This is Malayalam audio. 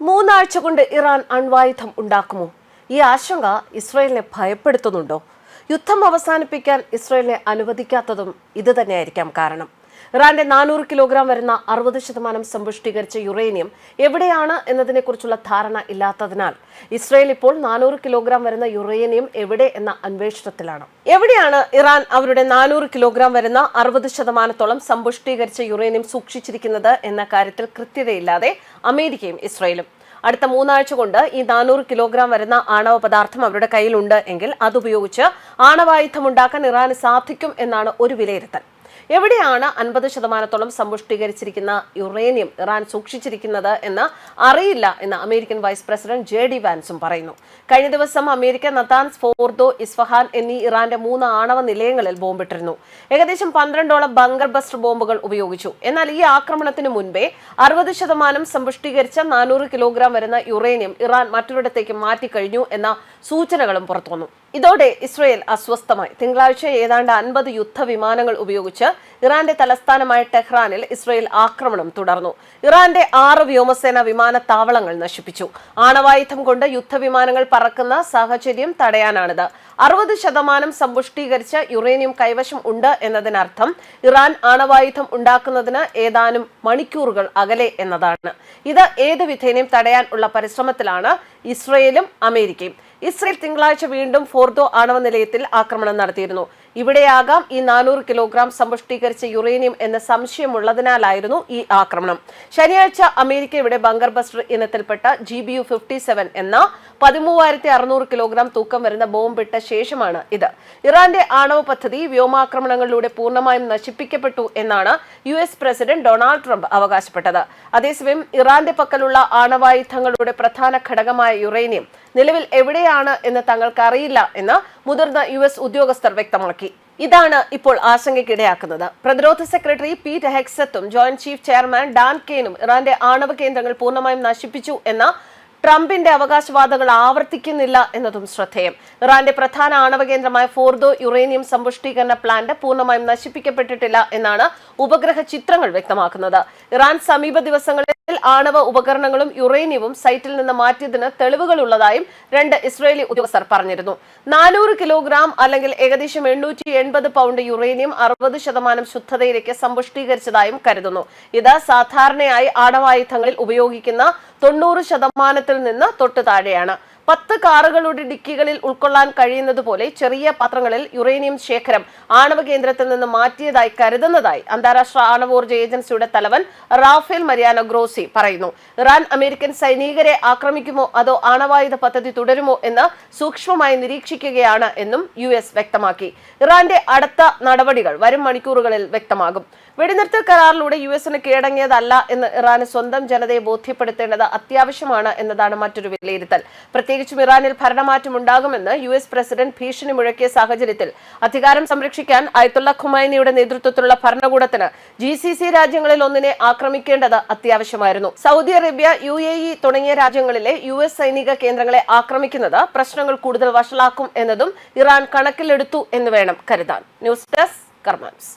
മൂന്നാഴ്ച കൊണ്ട് ഇറാൻ അണ്വായുധം ഉണ്ടാക്കുമോ? ഈ ആശങ്ക ഇസ്രയേലിനെ ഭയപ്പെടുത്തുന്നുണ്ടോ? യുദ്ധം അവസാനിപ്പിക്കാൻ ഇസ്രയേലിനെ അനുവദിക്കാത്തതും ഇത് തന്നെയായിരിക്കാം കാരണം. ഇറാന്റെ നാനൂറ് കിലോഗ്രാം വരുന്ന അറുപത് ശതമാനം സമ്പുഷ്ടീകരിച്ച യുറേനിയം എവിടെയാണ് എന്നതിനെക്കുറിച്ചുള്ള ധാരണ ഇല്ലാത്തതിനാൽ ഇസ്രയേൽ ഇപ്പോൾ നാനൂറ് കിലോഗ്രാം വരുന്ന യുറേനിയം എവിടെ എന്ന അന്വേഷണത്തിലാണ്. എവിടെയാണ് ഇറാൻ അവരുടെ നാനൂറ് കിലോഗ്രാം വരുന്ന അറുപത് ശതമാനത്തോളം സമ്പുഷ്ടീകരിച്ച യുറേനിയം സൂക്ഷിച്ചിരിക്കുന്നത് എന്ന കാര്യത്തിൽ കൃത്യതയില്ലാതെ അമേരിക്കയും ഇസ്രയേലും. അടുത്ത മൂന്നാഴ്ച കൊണ്ട് ഈ നാനൂറ് കിലോഗ്രാം വരുന്ന ആണവ പദാർത്ഥം അവരുടെ കയ്യിലുണ്ട് എങ്കിൽ അതുപയോഗിച്ച് ആണവായുധം ഉണ്ടാക്കാൻ ഇറാന് സാധിക്കും എന്നാണ് ഒരു വിലയിരുത്തൽ. എവിടെയാണ് അൻപത് ശതമാനത്തോളം സമ്പുഷ്ടീകരിച്ചിരിക്കുന്ന യുറേനിയം ഇറാൻ സൂക്ഷിച്ചിരിക്കുന്നത് എന്ന് അറിയില്ല എന്ന് American vice president J D വാൻസും പറയുന്നു. കഴിഞ്ഞ ദിവസം അമേരിക്ക നതാൻസ് ഫോർദോ ഇസ്ഫഹാൻ എന്നീ ഇറാന്റെ മൂന്ന് ആണവ നിലയങ്ങളിൽ ബോംബിട്ടിരുന്നു. ഏകദേശം പന്ത്രണ്ടോളം ബങ്കർ ബസ്റ്റർ ബോംബുകൾ ഉപയോഗിച്ചു. എന്നാൽ ഈ ആക്രമണത്തിന് മുൻപേ അറുപത് ശതമാനം സമ്പുഷ്ടീകരിച്ച നാനൂറ് കിലോഗ്രാം വരുന്ന യുറേനിയം ഇറാൻ മറ്റൊരിടത്തേക്ക് മാറ്റിക്കഴിഞ്ഞു എന്ന സൂചനകളും പുറത്തുവന്നു. ഇതോടെ ഇസ്രയേൽ അസ്വസ്ഥമായി. തിങ്കളാഴ്ച ഏതാണ്ട് അൻപത് യുദ്ധ വിമാനങ്ങൾ ഉപയോഗിച്ച് ഇറാന്റെ തലസ്ഥാനമായ ടെഹ്റാനിൽ ഇസ്രയേൽ ആക്രമണം തുടർന്നു. ഇറാന്റെ ആറ് വ്യോമസേന വിമാനത്താവളങ്ങൾ നശിപ്പിച്ചു. ആണവായുധം കൊണ്ട് യുദ്ധവിമാനങ്ങൾ പറക്കുന്ന സാഹചര്യം തടയാനാണിത്. അറുപത് ശതമാനം സമ്പുഷ്ടീകരിച്ച യുറേനിയം കൈവശം ഉണ്ട് എന്നതിനർത്ഥം ഇറാൻ ആണവായുധം ഉണ്ടാക്കുന്നതിന് ഏതാനും മണിക്കൂറുകൾ അകലെ എന്നതാണ്. ഇത് ഏത് വിധേനയും തടയാൻ ഉള്ള പരിശ്രമത്തിലാണ് ഇസ്രയേലും അമേരിക്കയും. ഇസ്രയേൽ തിങ്കളാഴ്ച വീണ്ടും ഫോർദോ ആണവ നിലയത്തിൽ ആക്രമണം നടത്തിയിരുന്നു. ഇവിടെയാകാം ഈ നാനൂറ് കിലോഗ്രാം സമ്പുഷ്ടീകരിച്ച യുറേനിയം എന്ന സംശയമുള്ളതിനാലായിരുന്നു ഈ ആക്രമണം. ശനിയാഴ്ച അമേരിക്ക ഇവിടെ ബങ്കർ ബസ്റ്റർ ഇനത്തിൽപ്പെട്ട G B U fifty seven എന്ന പതിമൂവായിരത്തി അറുന്നൂറ് കിലോഗ്രാം തൂക്കം വരുന്ന ബോംബിട്ട ശേഷമാണ് ഇത്. ഇറാന്റെ ആണവ പദ്ധതി വ്യോമാക്രമണങ്ങളിലൂടെ പൂർണമായും നശിപ്പിക്കപ്പെട്ടു എന്നാണ് U S president Donald Trump അവകാശപ്പെട്ടത്. അതേസമയം ഇറാന്റെ പക്കലുള്ള ആണവായുധങ്ങളുടെ പ്രധാന ഘടകമായ യുറേനിയം നിലവിൽ എവിടെയാണ് എന്ന് തങ്ങൾക്ക് അറിയില്ല എന്ന് മുതിർന്ന യു എസ് ഉദ്യോഗസ്ഥർ വ്യക്തമാക്കി. ഇതാണ് ഇപ്പോൾ ആശങ്കയ്ക്കിടയാക്കുന്നത്. പ്രതിരോധ സെക്രട്ടറി പീറ്റ് ഹെക്സത്തും ജോയിന്റ് ചീഫ് ചെയർമാൻ ഡാൻ കെയ്നും ഇറാന്റെ ആണവ കേന്ദ്രങ്ങൾ പൂർണമായും നശിപ്പിച്ചു എന്ന ട്രംപിന്റെ അവകാശവാദങ്ങൾ ആവർത്തിക്കുന്നില്ല എന്നതും ശ്രദ്ധേയം. ഇറാന്റെ പ്രധാന ആണവ കേന്ദ്രമായ ഫോർദോ യുറേനിയം സമ്പുഷ്ടീകരണ പ്ലാന്റ് പൂർണമായും നശിപ്പിക്കപ്പെട്ടിട്ടില്ല എന്നാണ് ഉപഗ്രഹ ചിത്രങ്ങൾ വ്യക്തമാക്കുന്നത്. ഇറാൻ സമീപ ദിവസങ്ങളിൽ ആണവ ഉപകരണങ്ങളും യുറേനിയവും സൈറ്റിൽ നിന്ന് മാറ്റിയതിന് തെളിവുകളുള്ളതായും രണ്ട് ഇസ്രയേലി ഉദ്യോഗസ്ഥർ പറഞ്ഞിരുന്നു. നാനൂറ് കിലോഗ്രാം അല്ലെങ്കിൽ ഏകദേശം എണ്ണൂറ്റി എൺപത് പൗണ്ട് യുറേനിയം അറുപത് ശതമാനം ശുദ്ധതയിലേക്ക് സമ്പുഷ്ടീകരിച്ചതായും കരുതുന്നു. ഇത് സാധാരണയായി ആണവായുധങ്ങളിൽ ഉപയോഗിക്കുന്ന തൊണ്ണൂറ് ശതമാനത്തിൽ നിന്ന് തൊട്ടു താഴെയാണ്. പത്ത് കാറുകളുടെ ഡിക്കികളിൽ ഉൾക്കൊള്ളാൻ കഴിയുന്നതുപോലെ ചെറിയ പാത്രങ്ങളിൽ യുറേനിയം ശേഖരം ആണവ കേന്ദ്രത്തിൽ നിന്ന് മാറ്റിയതായി കരുതുന്നതായി അന്താരാഷ്ട്ര ആണവോർജ ഏജൻസിയുടെ തലവൻ റാഫേൽ മരിയാനോ ഗ്രോസി പറയുന്നു. ഇറാൻ അമേരിക്കൻ സൈനികരെ ആക്രമിക്കുമോ അതോ ആണവായുധ പദ്ധതി തുടരുമോ എന്ന് സൂക്ഷ്മമായി നിരീക്ഷിക്കുകയാണ് എന്നും യു എസ് വ്യക്തമാക്കി. ഇറാന്റെ അടുത്ത നടപടികൾ വരും മണിക്കൂറുകളിൽ വ്യക്തമാകും. വെടിനിർത്തൽ കരാറിലൂടെ യു എസിന് കീഴടങ്ങിയതല്ല എന്ന് ഇറാന് സ്വന്തം ജനതയെ ബോധ്യപ്പെടുത്തേണ്ടത് അത്യാവശ്യമാണ് എന്നതാണ് മറ്റൊരു വിലയിരുത്തൽ. പ്രത്യേകിച്ചും ഇറാനിൽ ഭരണമാറ്റം ഉണ്ടാകുമെന്ന് യു എസ് പ്രസിഡന്റ് ഭീഷണി മുഴക്കിയ സാഹചര്യത്തിൽ അധികാരം സംരക്ഷിക്കാൻ അയത്തുള്ള ഖുമൈനിയുടെ നേതൃത്വത്തിലുള്ള ഭരണകൂടത്തിന് ജി സി സി രാജ്യങ്ങളിൽ ഒന്നിനെ ആക്രമിക്കേണ്ടത് അത്യാവശ്യമായിരുന്നു. Saudi Arabia U A E തുടങ്ങിയ രാജ്യങ്ങളിലെ യു എസ് സൈനിക കേന്ദ്രങ്ങളെ ആക്രമിക്കുന്നത് പ്രശ്നങ്ങൾ കൂടുതൽ വഷളാക്കും എന്നതും ഇറാൻ കണക്കിലെടുത്തു എന്ന് വേണം കരുതാൻ. News desk കർമാൻസ്.